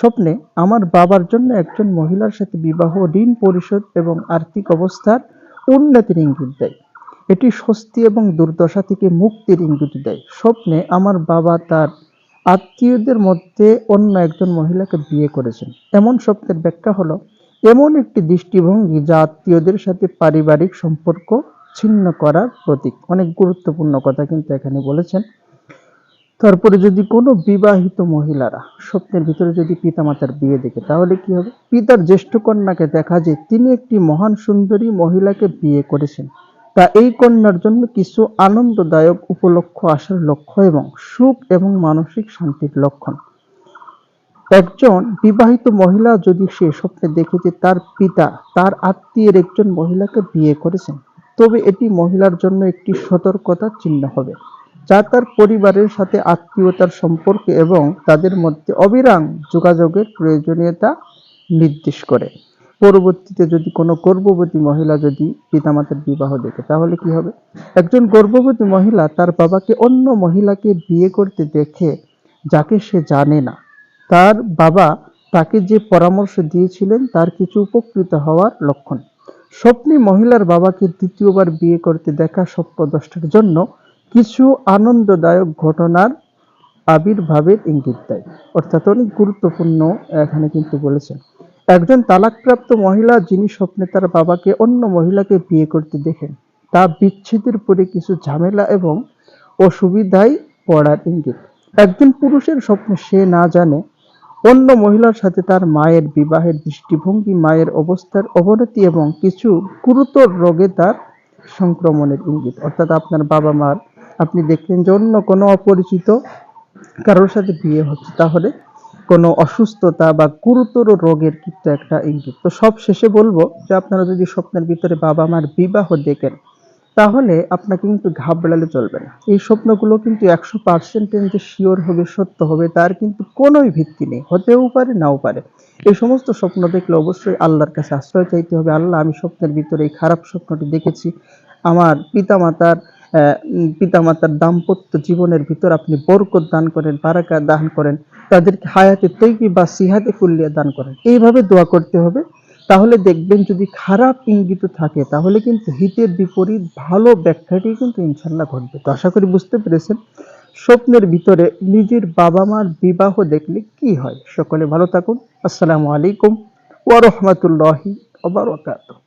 স্বপ্নে আমার বাবার জন্য একজন মহিলার সাথে বিবাহ, ঋণ পরিশোধ এবং আর্থিক অবস্থার উন্নতির ইঙ্গিত দেয়। এটি স্বস্তি এবং দুর্দশা থেকে মুক্তির ইঙ্গিত দেয়। স্বপ্নে আমার বাবা তার আত্মীয়দের মধ্যে অন্য একজন মহিলাকে বিয়ে করেছেন। এমন স্বপ্নের ব্যাখ্যা হলো, এমন একটি দৃষ্টিভঙ্গি যা আত্মীয়দের সাথে পারিবারিক সম্পর্ক ছিন্ন করার প্রতীক। অনেক গুরুত্বপূর্ণ কথা কিন্তু এখানে বলেছেন। তারপরে যদি কোনো বিবাহিত মহিলারা স্বপ্নের ভিতরে যদি পিতামাতার বিয়ে দেখে, তাহলে কি হবে? পিতার জ্যেষ্ঠ কন্যাকে দেখা যায় তিনি একটি মহান সুন্দরী মহিলাকে বিয়ে করেছেন। তা এই কন্যার জন্য কিছু আনন্দদায়ক উপলক্ষ আসার লক্ষ্য এবং সুখ এবং মানসিক শান্তির লক্ষণ। একজন বিবাহিত মহিলা যদি সে স্বপ্নে দেখে যে তার পিতা, তার আত্মীয়ের একজন মহিলাকে বিয়ে করেছেন, তবে এটি মহিলার জন্য একটি সতর্কতার চিহ্ন হবে। যা তার পরিবারের সাথে আত্মীয়তার সম্পর্ক এবং তাদের মধ্যে অবিরাম যোগাযোগের প্রয়োজনীয়তা নির্দেশ করে। পরবর্তীতে যদি কোনো গর্ভবতী মহিলা যদি পিতামাতার বিবাহ দেখে, তাহলে কি হবে? একজন গর্ভবতী মহিলা তার বাবাকে অন্য মহিলাকে বিয়ে করতে দেখে, যাকে সে জানে না, তার বাবা তাকে যে পরামর্শ দিয়েছিলেন তার কিছু উপকৃত হওয়ার লক্ষণ। স্বপ্নে মহিলার বাবাকে দ্বিতীয়বার বিয়ে করতে দেখা স্বপ্নদ্রষ্টার জন্য কিছু আনন্দদায়ক ঘটনার আবির্ভাবের ইঙ্গিত দেয়। অর্থাৎ অনেক গুরুত্বপূর্ণ এখানে কিন্তু বলেছেন। একজন তালাকপ্রাপ্ত মহিলা যিনি স্বপ্নে তার বাবাকে, অন্য মহিলাকে বিয়ে করতে দেখেন, তা বিচ্ছেদের পরে কিছু ঝামেলা এবং অসুবিধায় পড়ার ইঙ্গিত। একজন পুরুষের স্বপ্নে সে না জানে অন্য মহিলার সাথে তার মায়ের বিবাহের দৃষ্টিভঙ্গি, মায়ের অবস্থার অবনতি এবং কিছু গুরুতর রোগে তার সংক্রমণের ইঙ্গিত। অর্থাৎ আপনার বাবা মার আপনি দেখলেন যে অন্য কোনো অপরিচিত কারোর সাথে বিয়ে হচ্ছে, তাহলে কোনো অসুস্থতা বা গুরুতর রোগের কিন্তু একটা ইঙ্গিত। তো সব শেষে বলব যে আপনারা যদি স্বপ্নের ভিতরে বাবা মার বিবাহ দেখেন, তাহলে আপনাকে কিন্তু ঘাবড়ালে চলবে না। এই স্বপ্নগুলো কিন্তু একশো পার্সেন্টেজ যে শিওর হবে, সত্য হবে, তার কিন্তু কোনোই ভিত্তি নেই। হতেও পারে, নাও পারে। এই সমস্ত স্বপ্ন দেখলে অবশ্যই আল্লাহর কাছে আশ্রয় চাইতে হবে। আল্লাহ, আমি স্বপ্নের ভিতরে এই খারাপ স্বপ্নটি দেখেছি। আমার পিতামাতার পিতামাতার দাম্পত্য জীবনের ভিতর আপনি বরকত দান করেন, বারাকা দান করেন, তাদেরকে হায়াতে তৈবি বা সিহাতে কুল্লিয়া দান করেন। এইভাবে দোয়া করতে হবে। তাহলে দেখবেন যদি খারাপ ইঙ্গিত থাকে, তাহলে কিন্তু হিতের বিপরীত ভালো ব্যাখ্যাটি কিন্তু ইনশাল্লাহ ঘটবে। তো আশা করি বুঝতে পেরেছেন। স্বপ্নের ভিতরে নিজের বাবা মার বিবাহ দেখলে কি হয়? সকলে ভালো থাকুন। আসসালামু আলাইকুম ওয়া বারাকাতুহু।